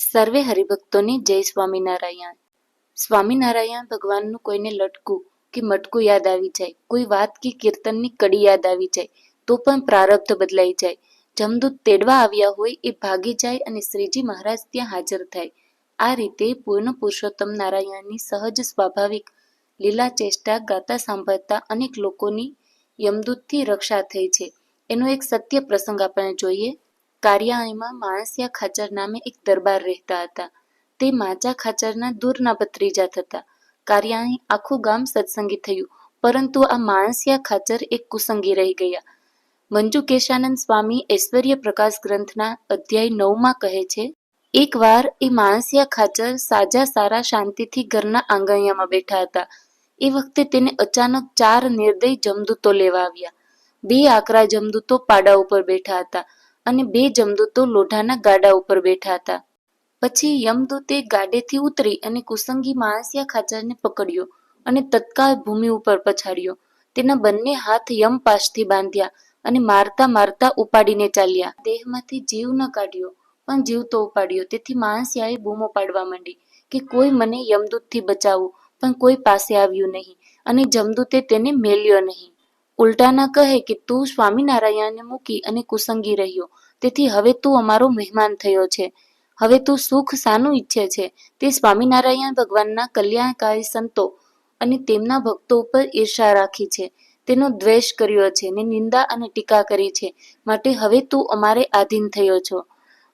સર્વે હરિભક્તોને જય સ્વામિનારાયણ. સ્વામિનારાયણ ભગવાનનું કોઈને લટકું કે મટકું યાદ આવી જાય, કોઈ વાત કે કીર્તનની કડી યાદ આવી જાય, તો પણ પ્રારબ્ધ બદલાઈ જાય. જમદૂત તેડવા આવ્યા હોય એ ભાગી જાય અને શ્રીજી મહારાજ ત્યાં હાજર થાય. આ રીતે પૂર્ણ પુરુષોત્તમ નારાયણની સહજ સ્વાભાવિક લીલા ચેષ્ટા ગાતા સાંભળતા અનેક લોકોની યમદૂતથી રક્ષા થઈ છે. એનો એક સત્ય પ્રસંગ આપણે જોઈએ. કારિયાણીમાં માણસિયા ખાચર નામે એક દરબાર રહેતા હતા. તે માચા ખાચરના દૂરના ભત્રીજા થતા. કારિયાણી આખું ગામ સત્સંગી થયું, પરંતુ આ માણસિયા ખાચર એક કુસંગી રહી ગયા. મંજુ કેશાનંદ સ્વામી ઐશ્વર્ય પ્રકાશ ગ્રંથના અધ્યાય નવમાં કહે છે એકવાર એ માણસિયા ખાચર સાજા સારા શાંતિથી ઘરના આંગણિયામાં બેઠા હતા. એ વખતે તેને અચાનક ચાર નિર્દય જમદૂતો લેવા આવ્યા. બે આકરા જમદૂતો પાડા ઉપર બેઠા હતા. અને બે જમદૂતો લોઢાના ગાડા ઉપર બેઠા હતા. પછી યમદૂતે ગાડેથી ઉતરી અને કુસંગી માણસિયા ખાચરને પકડ્યો અને તત્કાળ ભૂમિ ઉપર પછાડ્યો. તેના બંને હાથ યમપાશથી બાંધ્યા અને મારતા મારતા ઉપાડીને ચાલ્યા. દેહમાંથી જીવ ન કાઢ્યો, પણ જીવ તો ઉપાડ્યો. તેથી માણસિયાએ બૂમો પાડવા માંડી કે કોઈ મને યમદૂતથી બચાવો, પણ કોઈ પાસે આવ્યું નહીં અને જમદૂતે તેને મેલ્યો નહીં. ઉલટાના કહે કે, તું સ્વામિનારાયણને મૂકી અને કુસંગી રહ્યો. તેથી હવે તું અમારો મહેમાન થયો છે. હવે તું સુખ સાનું ઈચ્છે છે. તે સ્વામિનારાયણ ભગવાનના કલ્યાણકારી સંતો અને તેમના ભક્તો ઉપર ઈર્ષા રાખી છે. તેનો દ્વેષ કર્યો છે. ને નિંદા અને ટીકા કરી છે. માટે હવે તું અમારે આધીન થયો છો.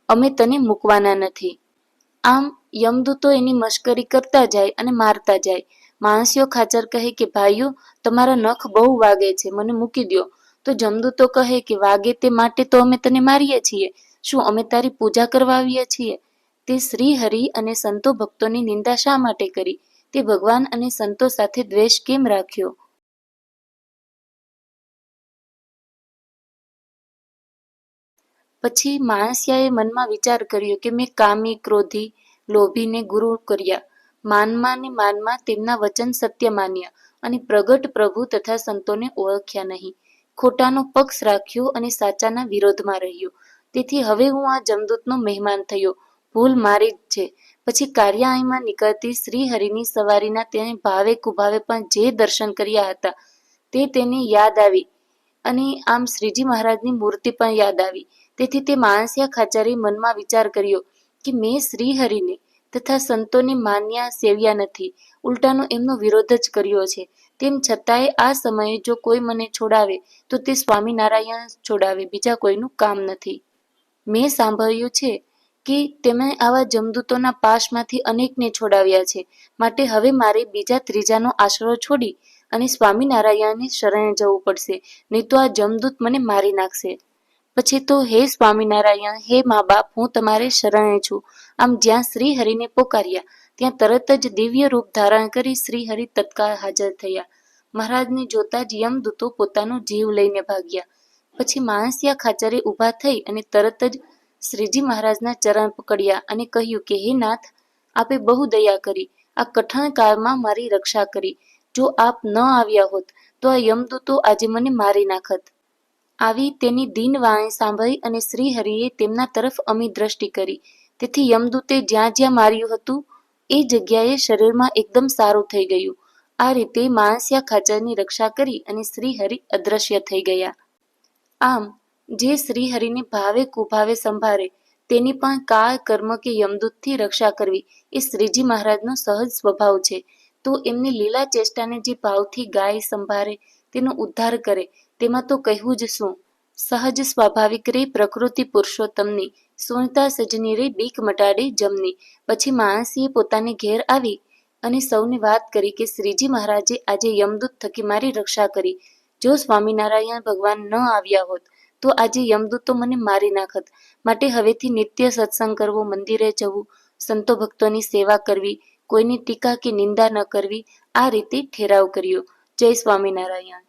અમે તને મૂકવાના નથી. આમ યમદૂતો એની મશ્કરી કરતા જાય અને મારતા જાય. માણસીઓ ખાચર કહે કે, ભાઈઓ, તમારા નખ બહુ વાગે છે, મને મૂકી દ્યો. તો જમદૂતો કહે કે, વાગે તે માટે તો અમે તને મારીએ છીએ. શું અમે તારી પૂજા કરવા આવીએ છીએ? તે શ્રી હરિ અને સંતો ભક્તોની નિંદા શા માટે કરી? તે ભગવાન અને સંતો સાથે દ્વેષ કેમ રાખ્યો? પછી માણસિયાએ મનમાં વિચાર કર્યો કે, મેં કામી, ક્રોધી, લોભીને ગુરુ કર્યા. માનમાં ને માનમાં તેમના વચન સત્ય માન્યા અને પ્રગટ પ્રભુ તથા સંતોને ઓળખ્યા નહીં. ખોટાનો પક્ષ રાખ્યો અને સાચાના વિરોધમાં રહ્યો. તેથી હવે હું આ જમદૂતનો મહેમાન થયો. ભૂલ મારી જ છે. પછી કાર્યાયમાં નીકળતી શ્રી હરિની સવારીના તેને ભાવે કુભાવે પણ જે દર્શન કર્યા હતા, તે તેને યાદ આવી. અને આમ શ્રીજી મહારાજની મૂર્તિ પણ યાદ આવી. તેથી તે માણસિયા ખાચારી મનમાં વિચાર કર્યો કે મેં શ્રી હરિને તથા સંતોને માન્યા સેવ્યા નથી. ઉલટાનો એમનો વિરોધ જ કર્યો છે. તેમ છતાંય આ સમયે જો કોઈ મને છોડાવે, તો તે સ્વામિનારાયણ છોડાવે, બીજા કોઈનું કામ નથી. મેં સાંભળ્યું છે કે તેમણે આવા જમદૂતોના પાશમાંથી અનેકને છોડાવ્યા છે. માટે હવે મારે બીજા ત્રીજાનો આશરો છોડી અને સ્વામિનારાયણની શરણે જવું પડશે, નહીં તો આ જમદૂત મને મારી નાખશે. પછી તો, હે સ્વામિનારાયણ, હે મા બાપ હું તમારે શરણે છું. આમ જ્યાં શ્રી હરિને પોકાર્યા, ત્યાં તરત જ દિવ્ય રૂપ ધારણ કરી શ્રી હરિ તત્કાળ હાજર થયા. મહારાજને જોતા જ યમદૂતો પોતાનો જીવ લઈને ભાગ્યા. પછી માણસિયા ખાચરે ઊભા થઈ અને તરત જ શ્રીજી મહારાજના ચરણ પકડ્યા અને કહ્યું કે, હે નાથ, આપે બહુ દયા કરી. આ કઠણ કાળમાં મારી રક્ષા કરી. જો આપ ન આવ્યા હોત, તો આ યમદૂતો આજે મને મારી નાખત. આવી તેની દીન વાણી સાંભળી અને શ્રીહરિએ તેમના તરફ અમી દ્રષ્ટિ કરી. તેથી યમદૂતે જ્યાં જ્યાં માર્યું હતું, એ જગ્યાએ શરીરમાં એકદમ સારું થઈ ગયું. આ રીતે માણસિયા ખાચરની રક્ષા કરી અને શ્રીહરિ અદ્રશ્ય થઈ ગયા. આમ, જે શ્રી હરિને ભાવે કુભાવે સંભાળે, તેની પણ કાળ કર્મ કે યમદૂતથી રક્ષા કરવી, એ શ્રીજી મહારાજનો સહજ સ્વભાવ છે. તો એમની લીલા ચેષ્ટાને જે ભાવથી ગાય સંભાળે, તેનો ઉદ્ધાર કરે તેમાં તો કહેવું જ શું? સહજ સ્વાભાવિક રે પ્રકૃતિ પુરુષોત્તમની, સુનતા સજની રે બીક મટાડે જમની. પછી માણસીએ પોતાને ઘેર આવી અને સૌને વાત કરી કે શ્રીજી મહારાજે આજે યમદૂત થકી મારી રક્ષા કરી. જો સ્વામિનારાયણ ભગવાન ન આવ્યા હોત, તો આજે યમદૂતો મને મારી નાખત. માટે હવેથી નિત્ય સત્સંગ કરવો, મંદિરે જવું, સંતો ભક્તોની સેવા કરવી, કોઈની ટીકા કે નિંદા ન કરવી, આ રીતે ઠેરાવ કર્યો. જય સ્વામિનારાયણ.